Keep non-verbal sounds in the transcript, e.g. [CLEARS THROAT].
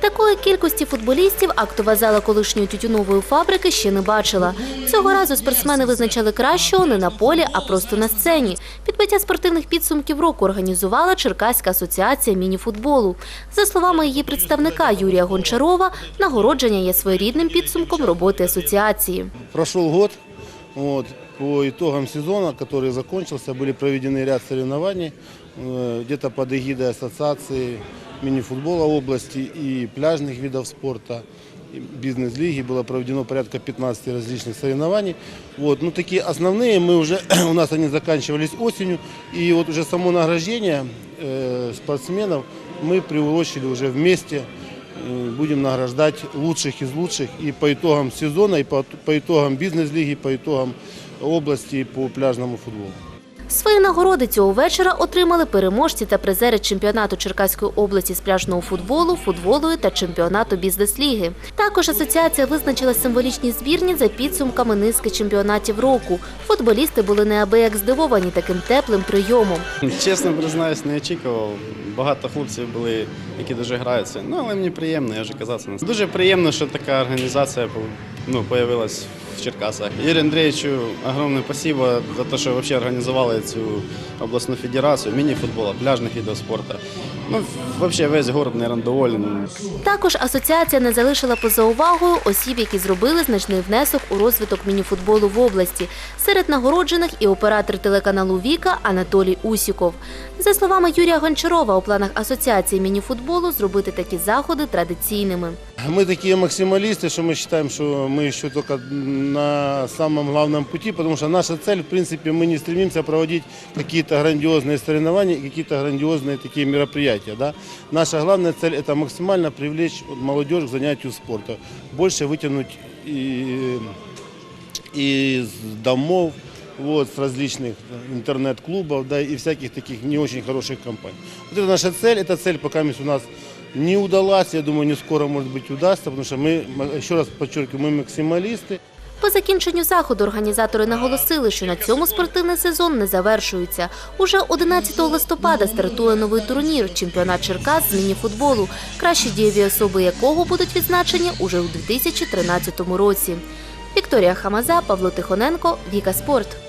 Такої кількості футболістів актова зала колишньої тютюнової фабрики ще не бачила. Цього разу спортсмени визначали кращого не на полі, а просто на сцені. Підбиття спортивних підсумків року організувала Черкаська асоціація мініфутболу. За словами її представника Юрія Гончарова, нагородження є своєрідним підсумком роботи асоціації. Год, вот, по итогам сезона, который закончился, были проведены ряд соревнований, э, где-то под эгидой ассоциации мини-футбола области и пляжных видов спорта, и бизнес-лиги. Было проведено порядка 15 различных соревнований. Вот, ну, такие основные мы уже, [CLEARS THROAT] у нас они заканчивались осенью, и вот уже само награждение э, спортсменов мы приурочили уже вместе Э, будем награждать лучших из лучших и по итогам сезона, и по, по итогам бизнес-лиги, по итогам области по пляжному футболу. Свої нагороди цього вечора отримали переможці та призери чемпіонату Черкаської області з пляжного футболу, футболу та чемпіонату бізнес-ліги. Також асоціація визначила символічні збірні за підсумками низки чемпіонатів року. Футболісти були неабияк здивовані таким теплим прийомом. Чесно признаюсь, не очікував. Багато хлопців були, які дуже граються. Ну, але мені приємно, я вже казав це. Дуже приємно, що така організація ну, появилась в Черкасах. Юрію Андрійовичу огромне спасибо за те, що взагалі організували цю обласну федерацію міні-футбола, пляжних видів спорту. Ну, взагалі весь город, мабуть, доволен. Також асоціація не залишила поза увагою осіб, які зробили значний внесок у розвиток мініфутболу в області. Серед нагороджених і оператор телеканалу Віка Анатолій Усіков. За словами Юрія Гончарова, у планах асоціації мініфутболу зробити такі заходи традиційними. Мы такие максималисты, что мы считаем, что мы еще только на самом главном пути, потому что наша цель, в принципе, мы не стремимся проводить какие-то грандиозные соревнования, и какие-то грандиозные такие мероприятия. Да? Наша главная цель – это максимально привлечь вот молодежь к занятию спортом, больше вытянуть и, из домов, вот, с различных интернет-клубов, да, и всяких таких не очень хороших компаний. Вот это наша цель, эта цель пока у нас не удалась, я думаю, не скоро, может быть, удастся, потому что мы, еще раз подчеркиваю, мы максималисты, По закінченню заходу організатори наголосили, що на цьому спортивний сезон не завершується. Уже 11 листопада стартує новий турнір чемпіонат Черкас з мініфутболу, кращі дієві особи якого будуть відзначені уже у 2013 році. Вікторія Хамаза, Павло Тихоненко, Віка Спорт.